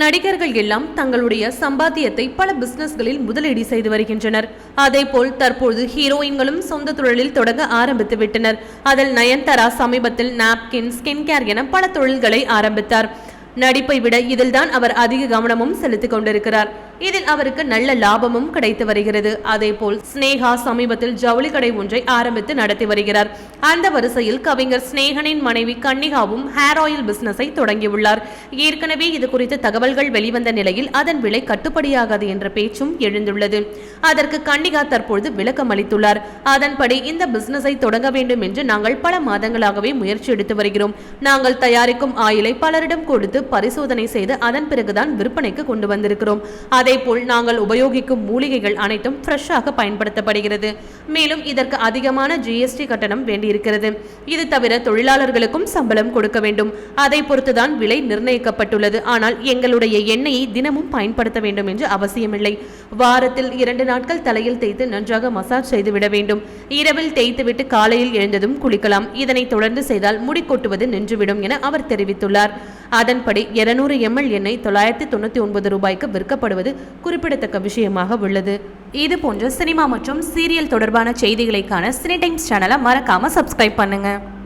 நடிகர்கள் எல்லாம் தங்களுடைய சம்பாத்தியத்தை பல பிசினஸ்களில் முதலீடு செய்து வருகின்றனர். அதேபோல் தற்போது ஹீரோயின்களும் சொந்த தொழிலில் தொடங்க ஆரம்பித்து விட்டனர். அதில் நயன்தாரா சமீபத்தில் நாப்கின் ஸ்கின் கேர் என பல தொழில்களை ஆரம்பித்தார். நடிப்பை விட இதில்தான் அவர் அதிக கவனமும் செலுத்திக் கொண்டிருக்கிறார். இதில் அவருக்கு நல்ல லாபமும் கிடைத்து வருகிறது. அதேபோல் ஸ்னேகா சமீபத்தில் ஜவுளி கடை ஒன்றை ஆரம்பித்து நடத்தி வருகிறார். அந்த வரிசையில் கவிஞர் ஸ்னேகனின் மனைவி கன்னிகாவும் ஹேர் ஆயில் பிசினஸை தொடங்கியுள்ளார். ஏற்கனவே இது குறித்து தகவல்கள் வெளிவந்த நிலையில் அதன் விலை கட்டுப்படியாகாது என்ற பேச்சும் எழுந்துள்ளது. அதற்கு கன்னிகா தற்பொழுது விளக்கம் அளித்துள்ளார். அதன்படி இந்த பிசினஸை தொடங்க வேண்டும் என்று நாங்கள் பல மாதங்களாகவே முயற்சி எடுத்து வருகிறோம். நாங்கள் தயாரிக்கும் ஆயிலை பலரிடம் கொடுத்து பரிசோதனை செய்து அதன் பிறகுதான் விற்பனைக்கு கொண்டு வந்திருக்கிறோம். அதை அதேபோல் நாங்கள் உபயோகிக்கும் மூலிகைகள் அனைத்தும் ஃப்ரெஷ்ஷாக பயன்படுத்தப்படுகிறது. மேலும் இதற்கு அதிகமான ஜிஎஸ்டி கட்டணம் வேண்டியிருக்கிறது. இது தவிர தொழிலாளர்களுக்கும் சம்பளம் கொடுக்க வேண்டும். அதை பொறுத்துதான் விலை நிர்ணயிக்கப்பட்டுள்ளது. ஆனால் எங்களுடைய எண்ணெயை தினமும் பயன்படுத்த வேண்டும் என்று அவசியமில்லை. வாரத்தில் இரண்டு நாட்கள் தலையில் தேய்த்து நன்றாக மசாஜ் செய்துவிட வேண்டும். இரவில் தேய்த்துவிட்டு காலையில் எழுந்ததும் குளிக்கலாம். இதனை தொடர்ந்து செய்தால் முடி கொட்டுவது நின்றுவிடும் என அவர் தெரிவித்துள்ளார். அதன்படி இருநூறு எம்எல் எண்ணெய் தொள்ளாயிரத்தி தொண்ணூற்றி ஒன்பது ரூபாய்க்கு விற்கப்படுவது குறிப்பிடத்தக்க விஷயமாக உள்ளது. இது போன்ற சினிமா மற்றும் சீரியல் தொடர்பான செய்திகளைக்கான சினி டைம்ஸ் சேனலை மறக்காம சப்ஸ்கிரைப் பண்ணுங்க.